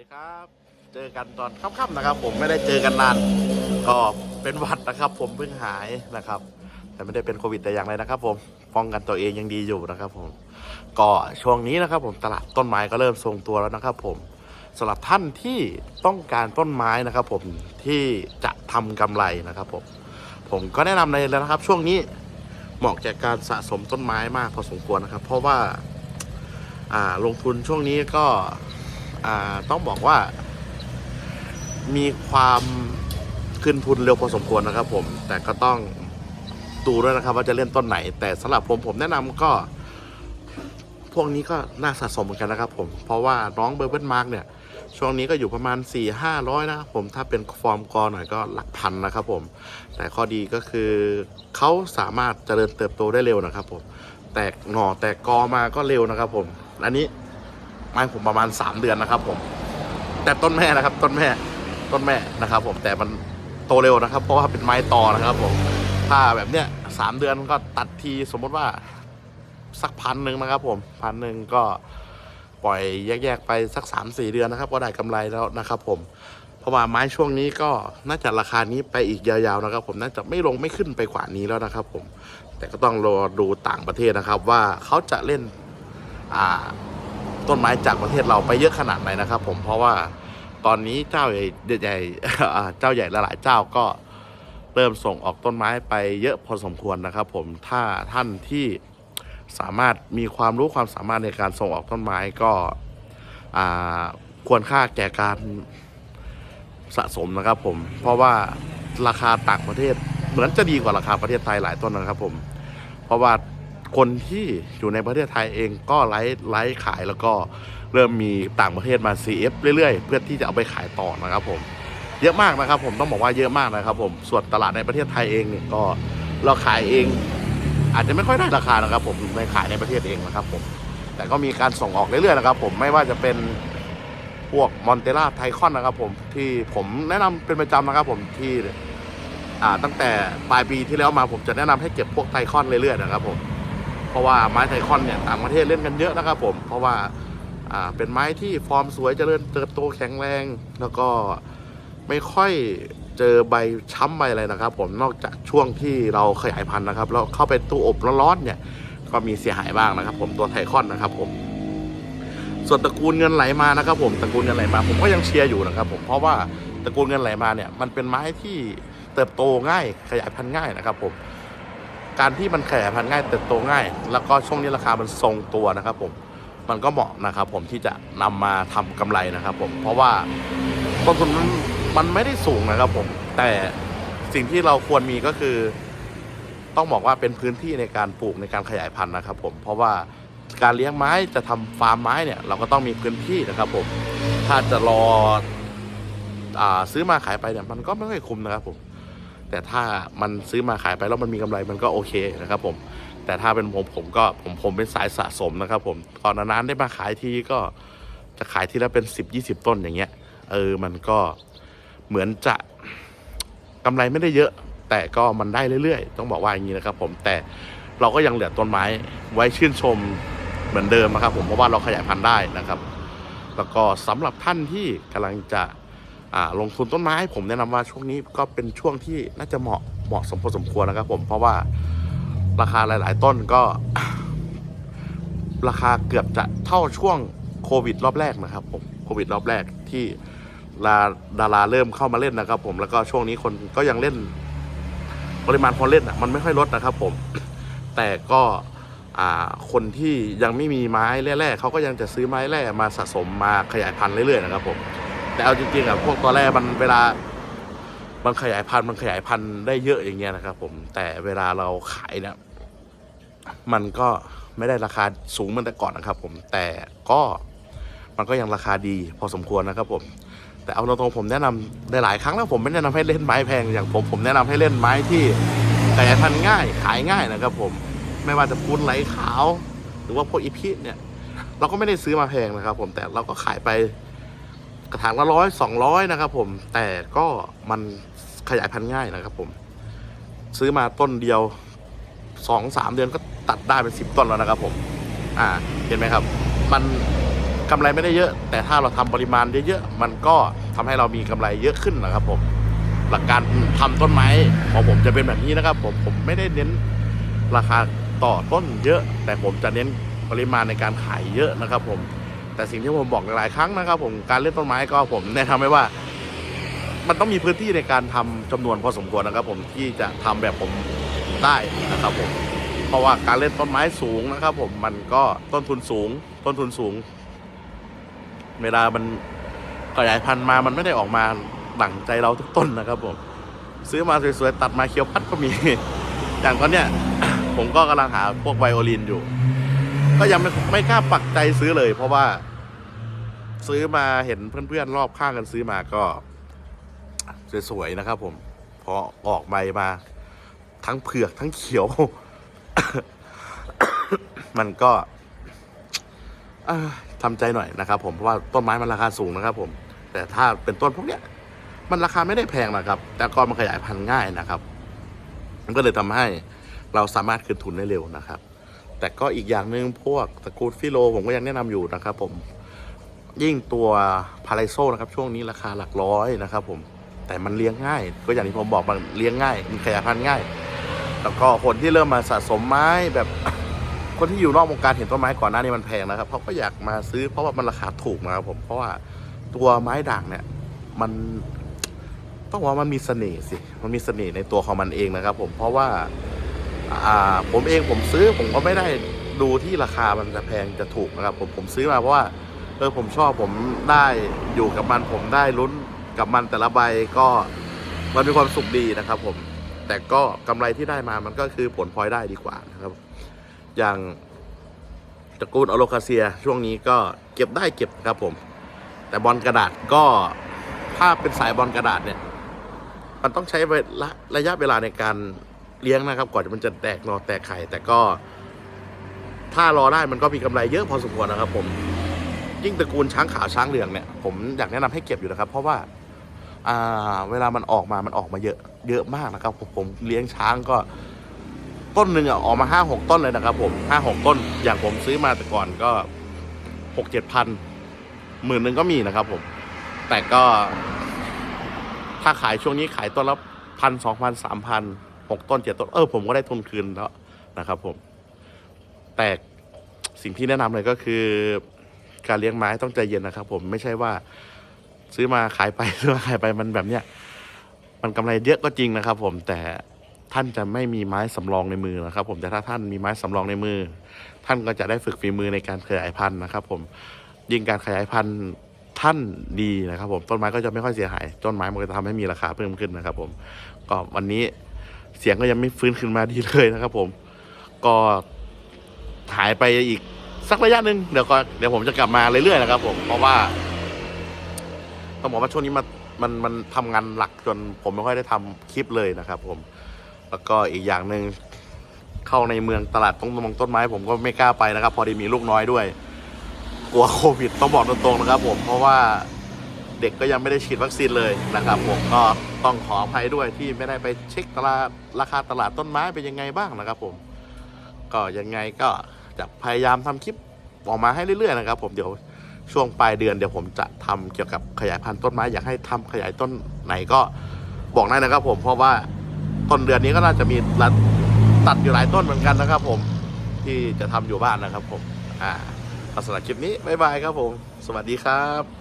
ดีครับ เจอกันตอนค่ำๆนะครับ ผมไม่ได้เจอกันนาน ก็เป็นหวัดนะครับ ผมเพิ่งหายนะครับ แต่ไม่ได้เป็นโควิดแต่อย่างไรนะครับ ผมป้องกันตัวเองยังดีอยู่นะครับ ผม ก็ช่วงนี้นะครับ ผมตลาดต้นไม้ก็เริ่มทรงตัวแล้วนะครับ ผมสำหรับท่านที่ต้องการต้นไม้นะครับ ผมที่จะทำกำไรนะครับ ผม ผมก็แนะนำเลยนะครับ ช่วงนี้เหมาะแก่การสะสมต้นไม้มากพอสมควรนะครับ เพราะว่าอ่าลงทุนช่วงนี้ก็ ต้องบอกว่า มีความขึ้นทุนเร็วพอสมควรนะครับ ผม แต่ก็ต้องดูด้วยนะครับ ว่าจะเล่นต้นไหน แต่สำหรับผมผมแนะนำก็ พวกนี้ก็น่าสะสมเหมือนกันนะครับ ผม เพราะว่าน้องเบอร์เบิร์มาร์กเนี่ย ช่วงนี้ก็อยู่ประมาณ 4 5 0 0 นะครับผมถ้าเป็นฟอร์มกอหน่อยก็หลักพันนะครับ ผม แต่ข้อดีก็คือเขาสามารถเจริญเติบโตได้เร็วนะครับ ผม แตกหน่อแตกกอมาก็เร็วนะครับ ผม อันนี้ ไม้ผมประมาณ 3 เดือนนะครับ ผม แต่ต้นแม่นะครับ ต้นแม่ต้นแม่นะครับ ผมแต่มันโตเร็วนะครับ เพราะว่าเป็นไม้ต่อนะครับ ผม ถ้าแบบเนี้ยสามเดือนก็ตัดทีสมมติว่าสักพันหนึ่งนะครับ ผมพันหนึ่งก็ปล่อยแยกๆไปสักสามสี่เดือนนะครับ ก็ได้กำไรแล้วนะครับ ผมเพราะว่าไม้ช่วงนี้ก็น่าจะราคานี้ไปอีกยาวๆนะครับ ผมน่าจะไม่ลงไม่ขึ้นไปกว่านี้แล้วนะครับ ผม แต่ก็ต้องรอดูต่างประเทศนะครับ ว่าเขาจะเล่นอ่า ต้นไม้จากประเทศเราไปเยอะขนาดไหนนะครับผมเพราะว่าตอนนี้เจ้าใหญ่ใหญ่เจ้าใหญ่หลายๆเจ้าก็เริ่มส่งออกต้นไม้ไปเยอะพอสมควรนะครับ ผมถ้าท่านที่สามารถมีความรู้ความสามารถในการส่งออกต้นไม้ก็ควรค่าแก่การสะสมนะครับ ผมเพราะว่าราคาต่างประเทศเหมือนจะดีกว่าราคาประเทศไทยหลายต้นนะครับ ผม เพราะว่า คนที่อยู่ในประเทศไทยเองก็ไลฟ์ไลฟ์ขายแล้วก็เริ่มมีต่างประเทศมา CF เรื่อยๆ เพื่อที่จะเอาไปขายต่อนะครับผมเยอะมากนะครับ ผมต้องบอกว่าเยอะมากนะครับ ผมส่วนตลาดในประเทศไทยเองเนี่ยก็เราขายเอง อาจจะไม่ค่อยได้ราคานะครับ ผมในขายในประเทศเองนะครับ ผม แต่ก็มีการส่งออกเรื่อยๆนะครับ ผมไม่ว่าจะเป็นพวกมอนเตล่าไทคอนนะครับ ผมที่ผมแนะนำเป็นประจำนะครับ ผมที่ตั้งแต่ปลายปีที่แล้วมาผมจะแนะนำให้เก็บพวกไทคอนเรื่อยๆนะครับ ผม เพราะว่าไม้ไทคอนเนี่ยต่างประเทศเล่นกันเยอะนะครับผม เพราะว่าอ่าเป็นไม้ที่ฟอร์มสวยเจริญเติบโตแข็งแรง แล้วก็ไม่ค่อยเจอใบช้ำใบอะไรนะครับ ผมนอกจากช่วงที่เราขยายพันธุ์นะครับแล้วเข้าไปตู้อบร้อนๆเนี่ยก็มีเสียหายบ้างนะครับ ผมตัวไทคอนนะครับผมส่วนตระกูลเงินไหลมานะครับ ผมตระกูลเงินไหลมา ผมก็ยังเชียร์อยู่นะครับ ผมเพราะว่าตระกูลเงินไหลมาเนี่ยมันเป็นไม้ที่เติบโตง่ายขยายพันธุ์ง่ายนะครับ ผม การที่มันแขยายพันง่ายเติบโตง่าย แล้วก็ช่วงนี้ราคามันทรงตัวนะครับผมมันก็เหมาะนะครับผมที่จะนำมาทำกำไรนะครับผมเพราะว่าต้นทุนมันมันไม่ได้สูงนะครับผมแต่สิ่งที่เราควรมีก็คือ ต้องบอกว่าเป็นพื้นที่ในการปลูกในการขยายพันธุ์นะครับ ผมเพราะว่าการเลี้ยงไม้จะทำฟาร์มไม้เนี่ย เราก็ต้องมีพื้นที่นะครับผมถ้าจะรออซื้อมาขายไปเนี่ยมันก็ไม่ค่อยคุ้มนะครับผม แต่ถ้ามันซื้อมาขายไปแล้วมันมีกำไรมันก็โอเคนะครับผมแต่ถ้าเป็นผมผมก็ผมผมเป็นสายสะสมนะครับผมตอนนานๆได้มาขายทีก็จะขายทีละเป็นสิบยี่สิบต้นอย่างเงี้ยเออมันก็เหมือนจะกำไรไม่ได้เยอะ แต่ก็มันได้เรื่อยๆ ต้องบอกว่าอย่างนี้นะครับ ผมแต่เราก็ยังเหลือต้นไม้ไว้ชื่นชมเหมือนเดิมนะครับ ผมเพราะว่าเราขยายพันธุ์ได้นะครับ แล้วก็สำหรับท่านที่กำลังจะ ลงทุนต้นไม้ ผมแนะนำว่าช่วงนี้ก็เป็นช่วงที่น่าจะเหมาะเหมาะสมพอสมควรนะครับ ผมเพราะว่าราคาหลาย ๆ ต้นก็ ราคาเกือบจะเท่าช่วงโควิด รอบแรกนะครับ ผมโควิด รอบแรกที่ลาดาราเริ่มเข้ามาเล่นนะครับ ผมแล้วก็ช่วงนี้คนก็ยังเล่นปริมาณคนเล่นอะมันไม่ค่อยลดนะครับ ผม แต่ก็คนที่ยังไม่มีไม้แร่ๆเขาก็ยังจะซื้อไม้แร่มาสะสมมาขยายพันธุ์เรื่อยๆนะครับผม แต่เอาจริงๆอะพวกตัวแร่มันเวลามันขยายพันธุ์มันขยายพันธุ์ได้เยอะอย่างเงี้ยนะครับ ผมแต่เวลาเราขายเนี่ยมันก็ไม่ได้ราคาสูงเหมือนแต่ก่อนนะครับ ผมแต่ก็มันก็ยังราคาดีพอสมควรนะครับ ผม แต่เอาตรงๆผมแนะนำได้หลายครั้งแล้วผมไม่แนะนำให้เล่นไม้แพงอย่างผมผมแนะนำให้เล่นไม้ที่ขยายพันธุ์ง่ายขายง่ายนะครับ ผมไม่ว่าจะพูนไหลขาว หรือว่าพวกอีพีเนี่ย เราก็ไม่ได้ซื้อมาแพงนะครับ ผมแต่เราก็ขายไป กระถางละร้อยสองร้อยนะครับผมแต่ก็มันขยายพันธุ์ง่ายนะครับผม ซื้อมาต้นเดียวสองสามเดือนก็ตัดได้เป็นสิบต้นแล้วนะครับผม อ่า เห็นไหมครับ มันกำไรไม่ได้เยอะ แต่ถ้าเราทำปริมาณเยอะๆมันก็ทำให้เรามีกำไรเยอะขึ้นนะครับผม หลักการทำต้นไม้ของผมจะเป็นแบบนี้นะครับ ผมผมไม่ได้เน้นราคาต่อต้นเยอะ แต่ผมจะเน้นปริมาณในการขายเยอะนะครับผม แต่สิ่งที่ผมบอกหลายครั้งนะครับ ผมการเล่นต้นไม้ก็ผมแนะนำไว้ว่า มันต้องมีพื้นที่ในการทำจำนวนพอสมควรนะครับ ผมที่จะทำแบบผมได้นะครับผมเพราะว่าการเล่นต้นไม้สูงนะครับ ผมมันก็ต้นทุนสูง ต้นทุนสูง เวลามันขยายพันธุ์มามันไม่ได้ออกมาดั่งใจเราทุกต้นนะครับ ผม ซื้อมาสวยๆตัดมาเคียวพัดก็มี อย่างตอนเนี้ยผมก็กำลังหาพวกไวโอลินอยู่ ก็ยังไม่ไม่กล้าปักใจซื้อเลย เพราะว่า ซื้อมาเห็นเพื่อนๆรอบข้างกันซื้อมาก็สวยๆนะครับ ผมพอออกใบมา ทั้งเผือกทั้งเขียว มันก็ทำใจหน่อยนะครับ ผมเพราะว่าต้นไม้มันราคาสูงนะครับ ผม แต่ถ้าเป็นต้นพวกเนี้ย มันราคาไม่ได้แพงนะครับ แต่ก็มันขยายพันธุ์ง่ายนะครับ มันก็เลยทำให้เราสามารถคืนทุนได้เร็วนะครับ แต่ก็อีกอย่างหนึ่งพวกตระกูลฟิโล ผมก็ยังแนะนำอยู่นะครับผมยิ่งตัวพาราโซนะครับช่วงนี้ราคาหลักร้อยนะครับผมแต่มันเลี้ยงง่าย ก็อย่างที่ผมบอกมันเลี้ยงง่ายมันขยายพันธุ์ง่าย แล้วก็คนที่เริ่มมาสะสมไม้แบบคนที่อยู่นอกวงการเห็นต้นไม้ก่อนหน้านี้มันแพงนะครับเขาก็อยากมาซื้อเพราะว่ามันราคาถูกนะครับผมเพราะว่าตัวไม้ด่างเนี่ยมันต้องบอกว่ามันมีเสน่ห์สิมันมีเสน่ห์ในตัวของมันเองนะครับ ผมเพราะว่า ผมเองผมซื้อผมก็ไม่ได้ดูที่ราคามันจะแพงจะถูกนะครับผมผมซื้อมาเพราะว่าเออผมชอบผมได้อยู่กับมันผมได้ลุ้นกับมันแต่ละใบก็มันมีความสุขดีนะครับ ผมแต่ก็กำไรที่ได้มามันก็คือผลพลอยได้ดีกว่านะครับ อย่างตระกูลอโลคาเซียช่วงนี้ก็เก็บได้เก็บนะครับผม แต่บอลกระดาษก็ถ้าเป็นสายบอลกระดาษเนี่ย มันต้องใช้ระยะเวลาในการ เลี้ยงนะครับ ก่อนมันจะแตกหนอแตกไข่ แต่ก็ ถ้ารอได้มันก็มีกำไรเยอะพอสมควรนะครับผมยิ่งตระกูลช้างขาวช้างเหลืองเนี่ยผมอยากแนะนำให้เก็บอยู่นะครับ เพราะว่าอ่าเวลามันออกมามันออกมาเยอะ เยอะมากนะครับ ผมผมเลี้ยงช้างก็ ต้นหนึ่งอะออกมาห้าหกต้นเลยนะครับ ผมห้าหกต้น อย่างผมซื้อมาแต่ก่อนก็หกเจ็ดพันหมื่นหนึ่งก็มีนะครับ ผม แต่ก็ ถ้าขายช่วงนี้ขายต้นละพันสองพันสามพัน หกต้นเจ็ดต้น เออผมก็ได้ทุนคืนแล้วนะครับ ผม แต่สิ่งที่แนะนำเลยก็คือ การเลี้ยงไม้ต้องใจเย็นนะครับ ผมไม่ใช่ว่า ซื้อมาขายไปซื้อมาขายไปมันแบบเนี้ยมันกำไรเยอะก็จริงนะครับ ผมแต่ท่านจะไม่มีไม้สำรองในมือนะครับ ผมแต่ถ้าท่านมีไม้สำรองในมือ ท่านก็จะได้ฝึกฝีมือในการขยายพันธุ์นะครับ ผมยิ่งการขยายพันธุ์ท่านดีนะครับ ผมต้นไม้ก็จะไม่ค่อยเสียหายต้นไม้มันก็จะทำให้มีราคาเพิ่มขึ้นนะครับ ผมก็วันนี้ เสียงก็ยังไม่ฟื้นขึ้นมาดีเลยนะครับ ผม ก็หายไปอีกสักระยะหนึ่งเดี๋ยวก็เดี๋ยวผมจะกลับมาเรื่อยๆนะครับ ผมเพราะว่าต้องบอกว่าช่วงนี้มันมันมันทำงานหลักจนผมไม่ค่อยได้ทำคลิปเลยนะครับ ผม แล้วก็อีกอย่างหนึ่งเข้าในเมืองตลาดต้นมงต้นไม้ ผมก็ไม่กล้าไปนะครับ พอดีมีลูกน้อยด้วย กลัวโควิดต้องบอกตรงๆนะครับ ผมเพราะว่า เด็กก็ยังไม่ได้ฉีดวัคซีนเลยนะครับผมก็ต้องขออภัยด้วยที่ไม่ได้ไปเช็คตลาดราคาตลาดต้นไม้เป็นยังไงบ้างนะครับ ผม ก็ยังไงก็จะพยายามทำคลิปออกมาให้เรื่อยๆนะครับ ผมเดี๋ยวช่วงปลายเดือนเดี๋ยวผมจะทำเกี่ยวกับขยายพันธุ์ต้นไม้อยากให้ทำขยายต้นไหนก็บอกได้นะครับ ผมเพราะว่าต้นเดือนนี้ก็น่าจะมีรัดตัดอยู่หลายต้นเหมือนกันนะครับ ผมที่จะทำอยู่บ้านนะครับ ผมอ่าสำหรับคลิปนี้บ๊ายบายครับผม สวัสดีครับ